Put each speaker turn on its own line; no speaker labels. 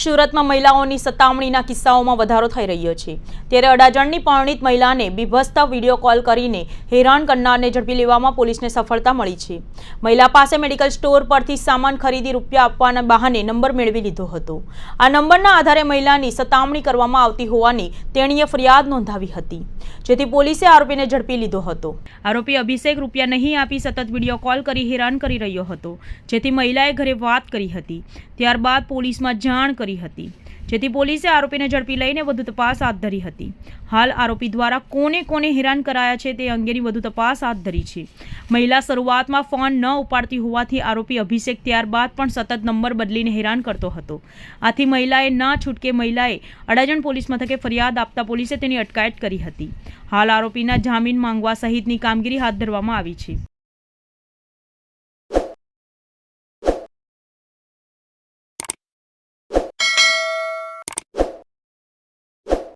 સુરતમાં મહિલાઓની સતામણીના કિસ્સાઓમાં વધારો થઈ રહ્યો છે. ત્યારે અડાજણની પરણિત મહિલાને બીભત્સ વીડિયો કોલ કરીને હેરાન કરનારને ઝડપી લેવામાં પોલીસને સફળતા મળી છે. મહિલા પાસે મેડિકલ સ્ટોર પરથી સામાન ખરીદી રૂપિયા આપવાના બહાને નંબર મેળવી લીધો હતો. આ નંબરના આધારે મહિલાની સતામણી કરવામાં આવતી હોવાની તેણીએ ફરિયાદ નોંધાવી હતી. જેથી પોલીસે આરોપીને ઝડપી લીધો હતો. આરોપી અભિષેક રૂપિયા નહીં આપી સતત વીડિયો કોલ કરી હેરાન કરી રહ્યો હતો. જેથી મહિલાએ ઘરે વાત કરી હતી. ત્યારબાદ પોલીસમાં જાણ કરી હતી, જેથી પોલીસે આરોપીને ઝડપી લઈને વધુ તપાસ હાથ ધરી હતી. હાલ આરોપી દ્વારા કોને કોને હેરાન કરાયા છે તે અંગેની વધુ તપાસ હાથ ધરી છે. મહિલા શરૂઆતમાં ફોન ન ઉપાડતી હોવાથી આરોપી અભિષેક ત્યારબાદ પણ સતત નંબર બદલીને હેરાન કરતો હતો. આથી મહિલાએ ના છૂટકે મહિલાએ અડાજણ પોલીસ મથકે ફરિયાદ આપતા પોલીસે તેની અટકાયત કરી હતી. હાલ આરોપીના જામીન માંગવા સહિતની કામગીરી હાથ ધરવામાં આવી છે.